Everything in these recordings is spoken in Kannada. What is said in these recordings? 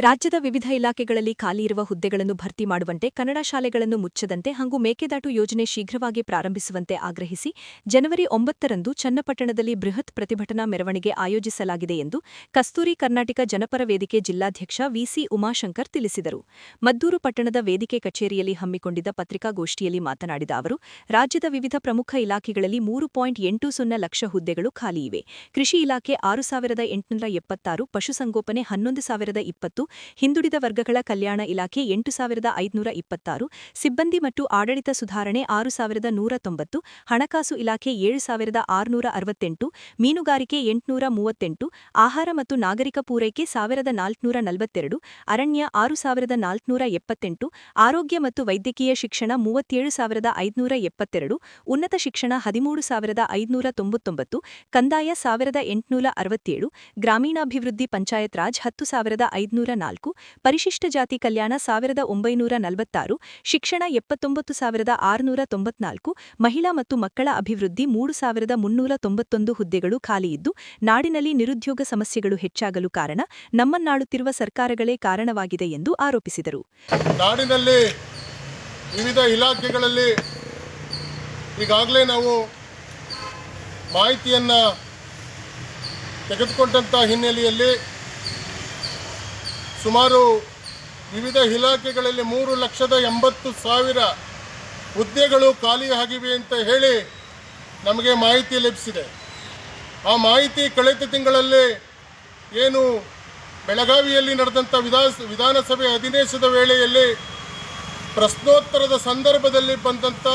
ರಾಜ್ಯದ ವಿವಿಧ ಇಲಾಖೆಗಳಲ್ಲಿ ಖಾಲಿ ಇರುವ ಹುದ್ದೆಗಳನ್ನು ಭರ್ತಿ ಮಾಡುವಂತೆ ಕನ್ನಡ ಶಾಲೆಗಳನ್ನು ಮುಚ್ಚದಂತೆ ಹಾಗೂ ಮೇಕೆದಾಟು ಯೋಜನೆ ಶೀಘ್ರವಾಗಿ ಪ್ರಾರಂಭಿಸುವಂತೆ ಆಗ್ರಹಿಸಿ ಜನವರಿ ಒಂಬತ್ತರಂದು ಚನ್ನಪಟ್ಟಣದಲ್ಲಿ ಬೃಹತ್ ಪ್ರತಿಭಟನಾ ಮೆರವಣಿಗೆ ಆಯೋಜಿಸಲಾಗಿದೆ ಎಂದು ಕಸ್ತೂರಿ ಕರ್ನಾಟಕ ಜನಪರ ವೇದಿಕೆ ಜಿಲ್ಲಾಧ್ಯಕ್ಷ ವಿಸಿ ಉಮಾಶಂಕರ್ ತಿಳಿಸಿದರು. ಮದ್ದೂರು ಪಟ್ಟಣದ ವೇದಿಕೆ ಕಚೇರಿಯಲ್ಲಿ ಹಮ್ಮಿಕೊಂಡಿದ್ದ ಪತ್ರಿಕಾಗೋಷ್ಠಿಯಲ್ಲಿ ಮಾತನಾಡಿದ ಅವರು, ರಾಜ್ಯದ ವಿವಿಧ ಪ್ರಮುಖ ಇಲಾಖೆಗಳಲ್ಲಿ ಮೂರು ಪಾಯಿಂಟ್ ಎಂಟು ಸೊನ್ನೆ ಲಕ್ಷ ಹುದ್ದೆಗಳು ಖಾಲಿ ಇವೆ. ಕೃಷಿ ಇಲಾಖೆ ಆರು ಸಾವಿರದ ಎಂಟುನೂರ ಎಪ್ಪತ್ತಾರು, ಪಶುಸಂಗೋಪನೆ ಹನ್ನೊಂದು ಸಾವಿರದ ಇಪ್ಪತ್ತು ಹಿಂದುಳಿದ ವರ್ಗಗಳ ಕಲ್ಯಾಣ ಇಲಾಖೆ ಎಂಟು ಸಾವಿರದ ಐದುನೂರ ಇಪ್ಪತ್ತಾರು, ಸಿಬ್ಬಂದಿ ಮತ್ತು ಆಡಳಿತ ಸುಧಾರಣೆ ಆರು ಸಾವಿರದ ನೂರ ತೊಂಬತ್ತು, ಹಣಕಾಸು ಇಲಾಖೆ ಏಳು ಸಾವಿರದ ಆರುನೂರ ಅರವತ್ತೆಂಟು, ಮೀನುಗಾರಿಕೆ ಎಂಟುನೂರ ಮೂವತ್ತೆಂಟು, ಆಹಾರ ಮತ್ತು ನಾಗರಿಕ ಪೂರೈಕೆ ಸಾವಿರದ ನಾಲ್ಕುನೂರ ನಲವತ್ತೆರಡು, ಅರಣ್ಯ ಆರು ಸಾವಿರದ ನಾಲ್ಕುನೂರ ಎಪ್ಪತ್ತೆಂಟು, ಆರೋಗ್ಯ ಮತ್ತು ವೈದ್ಯಕೀಯ ಶಿಕ್ಷಣ ಮೂವತ್ತೇಳು ಸಾವಿರದ ಐದುನೂರ ಎಪ್ಪತ್ತೆರಡು, ಉನ್ನತ ಶಿಕ್ಷಣ ಹದಿಮೂರು ಸಾವಿರದ ಐದುನೂರ ತೊಂಬತ್ತೊಂಬತ್ತು, ಕಂದಾಯ ಸಾವಿರದ ಎಂಟುನೂರ ಅರವತ್ತೇಳು, ಗ್ರಾಮೀಣಾಭಿವೃದ್ಧಿ ಪಂಚಾಯತ್ ರಾಜ್ ಹತ್ತು ಸಾವಿರದ ಐದುನೂರ ನಾಲ್ಕು, ಪರಿಶಿಷ್ಟ ಜಾತಿ ಕಲ್ಯಾಣ ಸಾವಿರದ ಒಂಬೈನೂರ ನಲವತ್ತಾರು, ಶಿಕ್ಷಣ ಎಪ್ಪತ್ತೊಂಬತ್ತು ಸಾವಿರದ ಆರುನೂರ ತೊಂಬತ್ನಾಲ್ಕು, ಮಹಿಳಾ ಮತ್ತು ಮಕ್ಕಳ ಅಭಿವೃದ್ಧಿ ಮೂರು ಸಾವಿರದ ಮುನ್ನೂರ ತೊಂಬತ್ತೊಂದು ಹುದ್ದೆಗಳು ಖಾಲಿಯಿದ್ದು, ನಾಡಿನಲ್ಲಿ ನಿರುದ್ಯೋಗ ಸಮಸ್ಯೆಗಳು ಹೆಚ್ಚಾಗಲು ಕಾರಣ ನಮ್ಮನ್ನಾಳುತ್ತಿರುವ ಸರ್ಕಾರಗಳೇ ಕಾರಣವಾಗಿದೆ ಎಂದು ಆರೋಪಿಸಿದರು. ನಾಡಿನಲ್ಲಿ ವಿವಿಧ ಇಲಾಖೆಗಳಲ್ಲಿ ಈಗಾಗಲೇ ನಾವು ಮಾಹಿತಿಯನ್ನು ತೆಗೆದುಕೊಂಡಂಥ ಹಿನ್ನೆಲೆಯಲ್ಲಿ ಸುಮಾರು ವಿವಿಧ ಇಲಾಖೆಗಳಲ್ಲಿ ಮೂರು ಲಕ್ಷದ ಎಂಬತ್ತು ಸಾವಿರ ಹುದ್ದೆಗಳು ಖಾಲಿ ಅಂತ ಹೇಳಿ ನಮಗೆ ಮಾಹಿತಿ ಲಭಿಸಿದೆ. ಆ ಮಾಹಿತಿ ಕಳೆದ ತಿಂಗಳಲ್ಲಿ ಏನು ಬೆಳಗಾವಿಯಲ್ಲಿ ನಡೆದಂಥ ವಿಧಾನ ವಿಧಾನಸಭೆ ಅಧಿವೇಶನದ ವೇಳೆಯಲ್ಲಿ ಪ್ರಶ್ನೋತ್ತರದ ಸಂದರ್ಭದಲ್ಲಿ ಬಂದಂಥ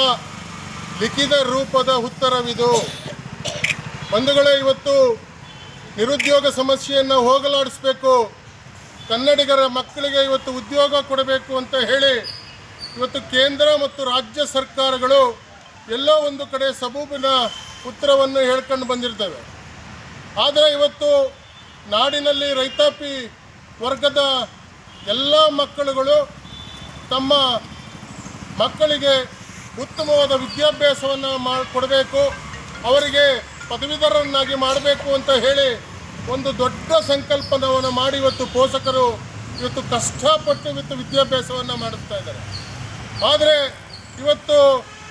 ಲಿಖಿತ ರೂಪದ ಉತ್ತರವಿದು. ಬಂಧುಗಳೇ, ಇವತ್ತು ನಿರುದ್ಯೋಗ ಸಮಸ್ಯೆಯನ್ನು ಹೋಗಲಾಡಿಸಬೇಕು. ಕನ್ನಡಿಗರ ಮಕ್ಕಳಿಗೆ ಇವತ್ತು ಉದ್ಯೋಗ ಕೊಡಬೇಕು ಅಂತ ಹೇಳಿ ಇವತ್ತು ಕೇಂದ್ರ ಮತ್ತು ರಾಜ್ಯ ಸರ್ಕಾರಗಳು ಎಲ್ಲೋ ಒಂದು ಕಡೆ ಸಬೂಬಿನ ಉತ್ತರವನ್ನು ಹೇಳ್ಕೊಂಡು ಬಂದಿರ್ತವೆ. ಆದರೆ ಇವತ್ತು ನಾಡಿನಲ್ಲಿ ರೈತಾಪಿ ವರ್ಗದ ಎಲ್ಲ ಮಕ್ಕಳುಗಳು ತಮ್ಮ ಮಕ್ಕಳಿಗೆ ಉತ್ತಮವಾದ ವಿದ್ಯಾಭ್ಯಾಸವನ್ನು ಮಾಡಿ, ಕೊಡಬೇಕು, ಅವರಿಗೆ ಪದವೀಧರನ್ನಾಗಿ ಮಾಡಬೇಕು ಅಂತ ಹೇಳಿ ಒಂದು ದೊಡ್ಡ ಸಂಕಲ್ಪನವನ್ನು ಮಾಡಿ ಇವತ್ತು ಪೋಷಕರು ಇವತ್ತು ಕಷ್ಟಪಟ್ಟು ಇವತ್ತು ವಿದ್ಯಾಭ್ಯಾಸವನ್ನು ಮಾಡಿಸ್ತಾ ಇದ್ದಾರೆ. ಆದರೆ ಇವತ್ತು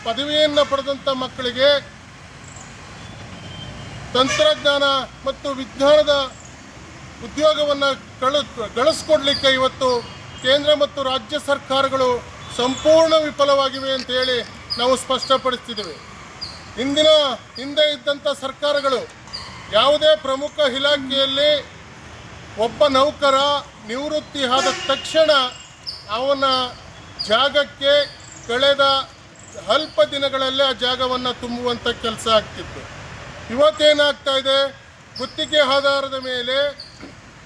ಪದವಿಯನ್ನು ಪಡೆದಂಥ ಮಕ್ಕಳಿಗೆ ತಂತ್ರಜ್ಞಾನ ಮತ್ತು ವಿಜ್ಞಾನದ ಉದ್ಯೋಗವನ್ನು ಕಳು, ಗಳಿಸ್ಕೊಡ್ಲಿಕ್ಕೆ ಇವತ್ತು ಕೇಂದ್ರ ಮತ್ತು ರಾಜ್ಯ ಸರ್ಕಾರಗಳು ಸಂಪೂರ್ಣ ವಿಫಲವಾಗಿವೆ ಅಂತ ಹೇಳಿ ನಾವು ಸ್ಪಷ್ಟಪಡಿಸ್ತಿದ್ದೇವೆ. ಇಂದಿನ ಹಿಂದೆ ಇದ್ದಂಥ ಸರ್ಕಾರಗಳು ಯಾವುದೇ ಪ್ರಮುಖ ಇಲಾಖೆಯಲ್ಲಿ ಒಬ್ಬ ನೌಕರ ನಿವೃತ್ತಿ ಆದ ತಕ್ಷಣ ಅವನ ಜಾಗಕ್ಕೆ ಕಳೆದ ಅಲ್ಪ ದಿನಗಳಲ್ಲೇ ಆ ಜಾಗವನ್ನು ತುಂಬುವಂಥ ಕೆಲಸ ಆಗ್ತಿತ್ತು. ಇವತ್ತೇನಾಗ್ತಾ ಇದೆ? ಗುತ್ತಿಗೆ ಆಧಾರದ ಮೇಲೆ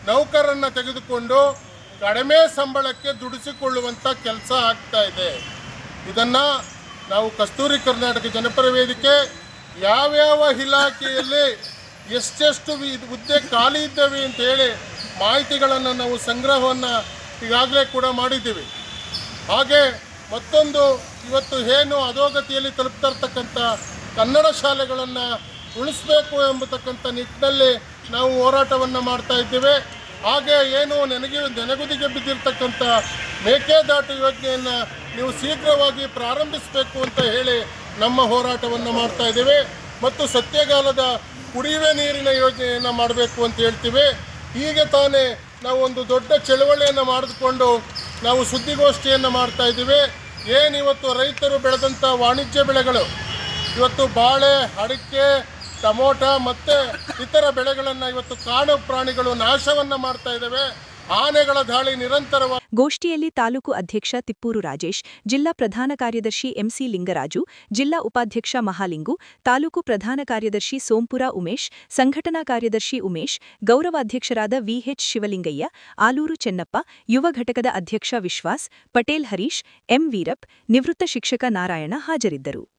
ನೌಕರನ್ನು ತೆಗೆದುಕೊಂಡು ಕಡಿಮೆ ಸಂಬಳಕ್ಕೆ ದುಡಿಸಿಕೊಳ್ಳುವಂಥ ಕೆಲಸ ಆಗ್ತಾ ಇದೆ. ಇದನ್ನು ನಾವು ಕಸ್ತೂರಿ ಕರ್ನಾಟಕ ಜನಪರ ವೇದಿಕೆ ಯಾವ್ಯಾವ ಇಲಾಖೆಯಲ್ಲಿ ಎಷ್ಟೆಷ್ಟು ಹುದ್ದೆ ಖಾಲಿ ಇದ್ದೇವೆ ಅಂತ ಹೇಳಿ ಮಾಹಿತಿಗಳನ್ನು ನಾವು ಸಂಗ್ರಹವನ್ನು ಈಗಾಗಲೇ ಕೂಡ ಮಾಡಿದ್ದೀವಿ. ಹಾಗೆ ಮತ್ತೊಂದು ಇವತ್ತು ಏನು ಅಧೋಗತಿಯಲ್ಲಿ ತಲುಪ್ತಾ ಇರ್ತಕ್ಕಂಥ ಕನ್ನಡ ಶಾಲೆಗಳನ್ನು ಉಳಿಸ್ಬೇಕು ಎಂಬತಕ್ಕಂಥ ನಿಟ್ಟಿನಲ್ಲಿ ನಾವು ಹೋರಾಟವನ್ನು ಮಾಡ್ತಾ ಇದ್ದೇವೆ. ಹಾಗೆ ಏನು ನೆನಗಿ, ನೆನಗುದಿಗೆ ಬಿದ್ದಿರ್ತಕ್ಕಂಥ ಮೇಕೆದಾಟು ಯೋಜನೆಯನ್ನು ನೀವು ಶೀಘ್ರವಾಗಿ ಪ್ರಾರಂಭಿಸಬೇಕು ಅಂತ ಹೇಳಿ ನಮ್ಮ ಹೋರಾಟವನ್ನು ಮಾಡ್ತಾ ಇದ್ದೇವೆ. ಮತ್ತು ಸತ್ಯಗಾಲದ ಕುಡಿಯುವ ನೀರಿನ ಯೋಜನೆಯನ್ನು ಮಾಡಬೇಕು ಅಂತ ಹೇಳ್ತೀವಿ. ಈಗ ತಾನೇ ನಾವು ಒಂದು ದೊಡ್ಡ ಚಳವಳಿಯನ್ನು ಮಾಡಿಕೊಂಡು ನಾವು ಸುದ್ದಿಗೋಷ್ಠಿಯನ್ನು ಮಾಡ್ತಾ ಇದ್ದೀವಿ. ಏನಿವತ್ತು ರೈತರು ಬೆಳೆದಂಥ ವಾಣಿಜ್ಯ ಬೆಳೆಗಳು, ಇವತ್ತು ಬಾಳೆ, ಅಡಿಕೆ, ಟಮೋಟ ಮತ್ತು ಇತರ ಬೆಳೆಗಳನ್ನು ಇವತ್ತು ಕಾಡು ಪ್ರಾಣಿಗಳು ನಾಶವನ್ನು ಮಾಡ್ತಾ ಇದ್ದಾವೆ. ಆನೆಗಳ ದಾಳಿ ನಿರಂತರವಾಗಿ ಗೋಷ್ಠಿಯಲ್ಲಿ ತಾಲೂಕು ಅಧ್ಯಕ್ಷ ತಿಪ್ಪೂರು ರಾಜೇಶ್, ಜಿಲ್ಲಾ ಪ್ರಧಾನ ಕಾರ್ಯದರ್ಶಿ ಎಂಸಿ ಲಿಂಗರಾಜು, ಜಿಲ್ಲಾ ಉಪಾಧ್ಯಕ್ಷ ಮಹಾಲಿಂಗು, ತಾಲೂಕು ಪ್ರಧಾನ ಕಾರ್ಯದರ್ಶಿ ಸೋಂಪುರ ಉಮೇಶ್, ಸಂಘಟನಾ ಕಾರ್ಯದರ್ಶಿ ಉಮೇಶ್, ಗೌರವಾಧ್ಯಕ್ಷರಾದ ವಿಎಚ್ ಶಿವಲಿಂಗಯ್ಯ, ಆಲೂರು ಚೆನ್ನಪ್ಪ, ಯುವ ಘಟಕದ ಅಧ್ಯಕ್ಷ ವಿಶ್ವಾಸ್, ಪಟೇಲ್ ಹರೀಶ್, ಎಂ ವೀರಪ್ ನಿವೃತ್ತ ಶಿಕ್ಷಕ ನಾರಾಯಣ ಹಾಜರಿದ್ದರು.